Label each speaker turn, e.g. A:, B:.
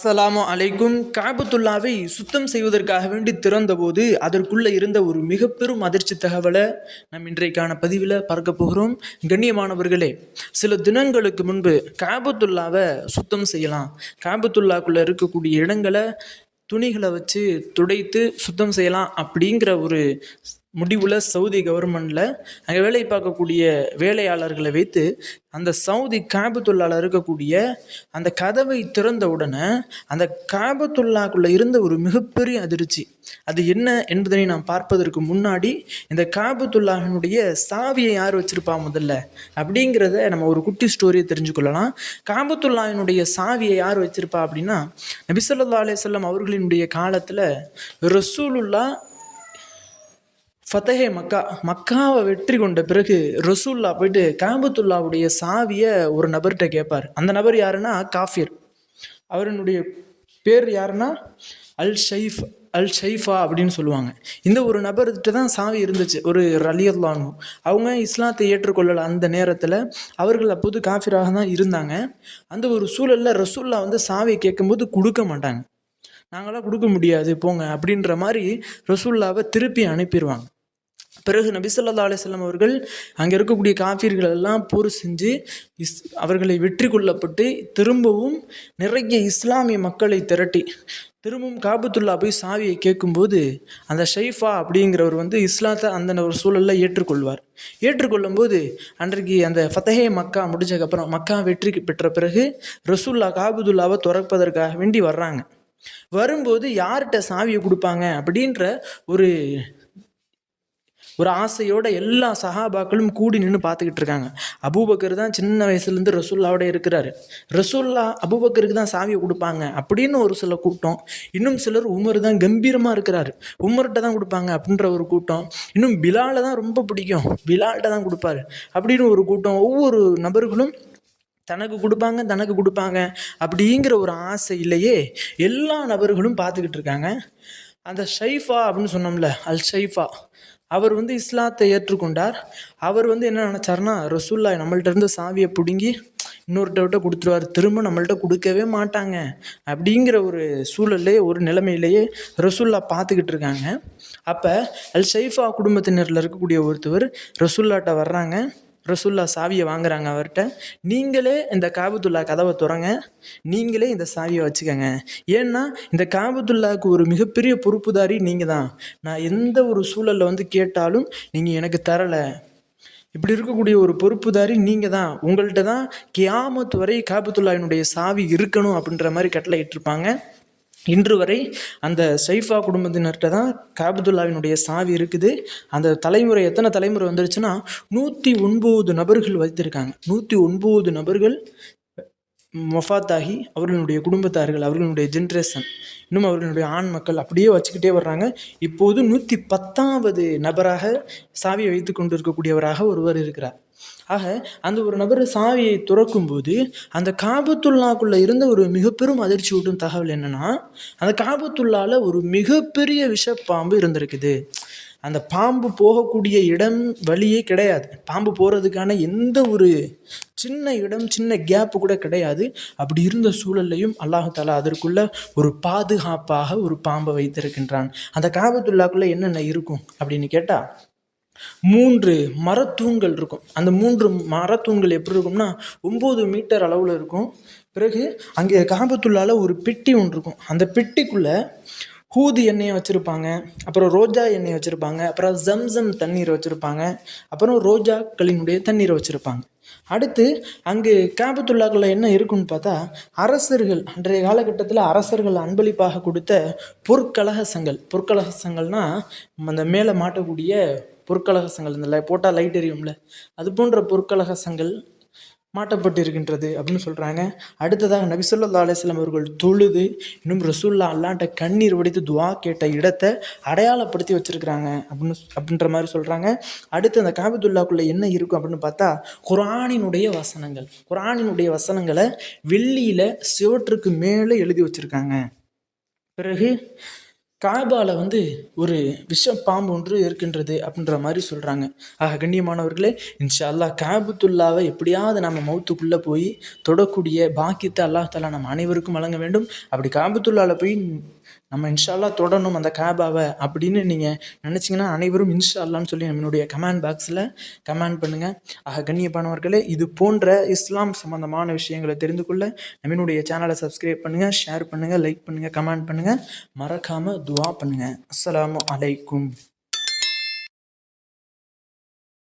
A: அஸ்லாமு அலைக்கும். காபத்துல்லாவை சுத்தம் செய்வதற்காக வேண்டி திறந்தபோது அதற்குள்ளே இருந்த ஒரு மிக பெரும் அதிர்ச்சி தகவலை நம் இன்றைக்கான பதிவில் பார்க்க போகிறோம். கண்ணியமானவர்களே சில தினங்களுக்கு முன்பு காபத்துல்லாவை சுத்தம் செய்யலாம். காபத்துல்லாக்குள்ளே இருக்கக்கூடிய இடங்களை துணிகளை வச்சு துடைத்து சுத்தம் செய்யலாம் அப்படிங்கிற ஒரு முடிவில் சவுதி கவர்மெண்டில் அங்கே வேலை பார்க்கக்கூடிய வேலையாளர்களை வைத்து அந்த சவுதி காபத்துல்லாவில் இருக்கக்கூடிய அந்த கதவை திறந்த உடனே அந்த காபத்துல்லாக்குள்ளே இருந்த ஒரு மிகப்பெரிய அதிர்ச்சி. அது என்ன என்பதனை நாம் பார்ப்பதற்கு முன்னாடி இந்த காபத்துல்லாஹினுடைய சாவியை யார் வச்சிருப்பா முதல்ல? அப்படிங்கிறத நம்ம ஒரு குட்டி ஸ்டோரியை தெரிஞ்சுக்கொள்ளலாம் காபத்துல்லாஹினுடைய சாவியை யார் வச்சிருப்பா அப்படின்னா நபிசல்லா அலையம் அவர்களினுடைய காலத்தில் ரசூலுல்லா ஃபத்தஹே மக்கா மக்காவை வெற்றி கொண்ட பிறகு ரசூல்லா போயிட்டு காபத்துல்லாவுடைய சாவியை ஒரு நபர்கிட்ட கேட்பார் அந்த நபர் யாருன்னா? காஃபிர். அவருடைய பேர் யாருன்னா? அல் ஷைஃப் அல் ஷைஃபா அப்படின்னு சொல்லுவாங்க. இந்த ஒரு நபர்கிட்ட தான் சாவி இருந்துச்சு ஒரு ரலியல்லானு அவங்க இஸ்லாத்தை ஏற்றுக்கொள்ளலை அந்த நேரத்தில். அவர்கள் அப்போது காஃபிராக தான் இருந்தாங்க. அந்த ஒரு சூழலில் ரசூல்லா வந்து சாவியை கேட்கும்போது கொடுக்க மாட்டாங்க. நாங்களாம் கொடுக்க முடியாது போங்க அப்படின்ற மாதிரி ரசூல்லாவை திருப்பி அனுப்பிடுவாங்க பிறகு நபிசல்லா அலிஸ்லாம் அவர்கள் அங்கே இருக்கக்கூடிய காஃபிர்கள் எல்லாம் போர் செஞ்சு இஸ் அவர்களை வெற்றி கொள்ளப்பட்டு திரும்பவும் நிறைய இஸ்லாமிய மக்களை திரட்டி திரும்பவும் காபத்துல்லா போய் சாவியை கேட்கும்போது அந்த ஷைஃபா அப்படிங்கிறவர் வந்து இஸ்லாத்தை அந்த ஒரு சூழலில் ஏற்றுக்கொள்வார். ஏற்றுக்கொள்ளும் போது அன்றைக்கு அந்த ஃபத்தஹே மக்கா முடிஞ்சதுக்கப்புறம் மக்கா வெற்றி பெற்ற பிறகு ரசூல்லா காபுதுல்லாவை துறப்பதற்காக வேண்டி வர்றாங்க. வரும்போது யார்கிட்ட சாவியை கொடுப்பாங்க அப்படின்ற ஒரு ஒரு ஆசையோட எல்லா சஹாபாக்களும் கூடி நின்று பார்த்துக்கிட்டு இருக்காங்க. அபூபக்கர் தான் சின்ன வயசுலேருந்து ரசூல்லாவோட இருக்கிறாரு. ரசூல்லா அபூபக்கருக்கு தான் சாவியை கொடுப்பாங்க அப்படின்னு ஒரு சில கூட்டம். இன்னும் சிலர் உமர் தான் கம்பீரமாக இருக்கிறாரு. உமர்கிட்ட தான் கொடுப்பாங்க அப்படின்ற ஒரு கூட்டம். இன்னும் பிலாலை தான் ரொம்ப பிடிக்கும். பிலால்கிட்ட தான் கொடுப்பாரு அப்படின்னு ஒரு கூட்டம். ஒவ்வொரு நபர்களும் தனக்கு கொடுப்பாங்க தனக்கு கொடுப்பாங்க அப்படிங்கிற ஒரு ஆசையிலேயே எல்லா நபர்களும் பார்த்துக்கிட்டு இருக்காங்க. அந்த ஷைஃபா அப்படின்னு சொன்னோம்ல அல் ஷைஃபா அவர் வந்து இஸ்லாத்தை ஏற்றுக்கொண்டார். அவர் வந்து என்ன நினச்சாருன்னா ரசூல்லா நம்மள்ட்ட இருந்து சாவியை பிடுங்கி இன்னொருத்தவர்கிட்ட கொடுத்துருவார். திரும்ப நம்மள்ட்ட கொடுக்கவே மாட்டாங்க. அப்படிங்கிற ஒரு சூழல்லையே ஒரு நிலைமையிலேயே ரசூல்லா பார்த்துக்கிட்டு இருக்காங்க. அப்போ அல் ஷைஃபா குடும்பத்தினரில் இருக்கக்கூடிய ஒருத்தவர் ரசூல்லாட்ட வர்றாங்க. ரசுல்லா சாவியை வாங்குறாங்க அவர்கிட்ட. நீங்களே இந்த காபத்துல்லா கதவை துறங்க நீங்களே இந்த சாவியை வச்சுக்கோங்க. ஏன்னா இந்த காபத்துல்லாவுக்கு ஒரு மிகப்பெரிய பொறுப்புதாரி நீங்கள் தான் நான் எந்த ஒரு சூழலில் வந்து கேட்டாலும் நீங்கள் எனக்கு தரலை. இப்படி இருக்கக்கூடிய ஒரு பொறுப்புதாரி நீங்கள் தான் உங்கள்கிட்ட தான் கியாமத்து வரை காபத்துல்லாவினுடைய சாவி இருக்கணும் அப்படின்ற மாதிரி கட்டளை இட்டிருப்பாங்க. இன்று வரை அந்த சைஃபா குடும்பத்தினர்கிட்ட தான் காபதுல்லாவினுடைய சாவி இருக்குது. அந்த தலைமுறை எத்தனை தலைமுறை வந்துருச்சுன்னா நூற்றி ஒன்பது நபர்கள் வைத்திருக்காங்க. நூற்றி ஒன்பது நபர்கள் மொஃபாத்தாகி அவர்களுடைய குடும்பத்தார்கள் அவர்களுடைய ஜென்ரேஷன் இன்னும் அவர்களுடைய ஆண் மக்கள் அப்படியே வச்சுக்கிட்டே வர்றாங்க. இப்போது நூற்றி பத்தாவது நபராக சாவியை வைத்து கொண்டு இருக்கக்கூடியவராக ஒருவர் இருக்கிறார். ஆக அந்த ஒரு நபர் சாவியை துறக்கும்போது அந்த காபத்துல்லாக்குள்ளே இருந்த ஒரு மிகப்பெரும் அதிர்ச்சி ஊட்டும் தகவல் என்னென்னா அந்த காபத்துள்ளால் ஒரு மிகப்பெரிய விஷப்பாம்பு இருந்திருக்குது. அந்த பாம்பு போகக்கூடிய இடம் வழியே கிடையாது. பாம்பு போகிறதுக்கான எந்த ஒரு சின்ன இடம் சின்ன கேப்பு கூட கிடையாது. அப்படி இருந்த சூழல்லையும் அல்லாஹாலா அதற்குள்ள ஒரு பாதுகாப்பாக ஒரு பாம்பை வைத்திருக்கின்றான். அந்த காபத்துள்ளாக்குள்ளே என்னென்ன இருக்கும் அப்படின்னு கேட்டால் மூன்று மரத்தூண்கள் இருக்கும். அந்த மூன்று மரத்தூண்கள் எப்படி இருக்கும்னா ஒம்பது மீட்டர் அளவில் இருக்கும். பிறகு அங்கே காபத்துள்ளால் ஒரு பெட்டி ஒன்று இருக்கும். அந்த பெட்டிக்குள்ளே ஹூதி எண்ணெயை வச்சுருப்பாங்க அப்புறம் ரோஜா எண்ணெயை வச்சுருப்பாங்க அப்புறம் ஜம்சம் தண்ணீரை வச்சுருப்பாங்க அப்புறம் ரோஜாக்களினுடைய தண்ணீரை வச்சுருப்பாங்க. அடுத்து அங்கு காபத்துள்ளாக்களை என்ன இருக்குன்னு பார்த்தா அரசர்கள் அன்றைய காலகட்டத்தில் அரசர்கள் அன்பளிப்பாக கொடுத்த பொற்கழகசங்கள். பொற்கலகசங்கள்னால் அந்த மேலே மாட்டக்கூடிய பொற்கலகசங்கள் இந்த போட்டால் லைட் எரியும்ல? அது போன்ற பொற்கலகசங்கள் மாட்டப்பட்டிருக்கின்றது அப்படின்னு சொல்கிறாங்க அடுத்ததாக நபிசுல்லா அலிஸ்லாம் அவர்கள் தொழுது இன்னும் ரசூல்லா அல்லாண்ட கண்ணீர் வடித்து துவா கேட்ட இடத்தை அடையாளப்படுத்தி வச்சுருக்கிறாங்க அப்படின்னு அப்படின்ற மாதிரி சொல்கிறாங்க அடுத்து அந்த காபிதுல்லாக்குள்ளே என்ன இருக்கும் அப்படின்னு பார்த்தா குரானினுடைய வசனங்கள். குரானினுடைய வசனங்களை வெள்ளியில் சிவற்றுக்கு மேலே எழுதி வச்சுருக்காங்க. பிறகு காபாவில் வந்து ஒரு விஷ பாம்பு ஒன்று இருக்கின்றது அப்படின்ற மாதிரி சொல்கிறாங்க ஆக கண்ணியமானவர்களே இன்ஷா அல்லாஹ் காபுத்துல்லாவை எப்படியாவது நம்ம மௌத்துக்குள்ளே போய் தொடக்கூடிய பாக்கியத்தை அல்லாஹ் தாலா நம்ம அனைவருக்கும் வழங்க வேண்டும். அப்படி காபுத்துல்லாவில் போய் நம்ம இன்ஷா தொடரணும் தொடணும் அந்த காபாவை அப்படின்னு நீங்கள் நினச்சிங்கன்னா அனைவரும் இன்ஷால்லான்னு சொல்லி நம்மளுடைய கமெண்ட் பாக்ஸில் கமெண்ட் பண்ணுங்கள் ஆக கண்ணியப்பானவர்களே இது போன்ற இஸ்லாம் சம்மந்தமான விஷயங்களை தெரிந்து கொள்ள நம்மளுடைய சேனலை சப்ஸ்கிரைப் பண்ணுங்கள் ஷேர் பண்ணுங்கள் லைக் பண்ணுங்கள் கமெண்ட் பண்ணுங்கள் மறக்காமல் துவா பண்ணுங்கள் அஸ்ஸலாமு அலைக்கும்.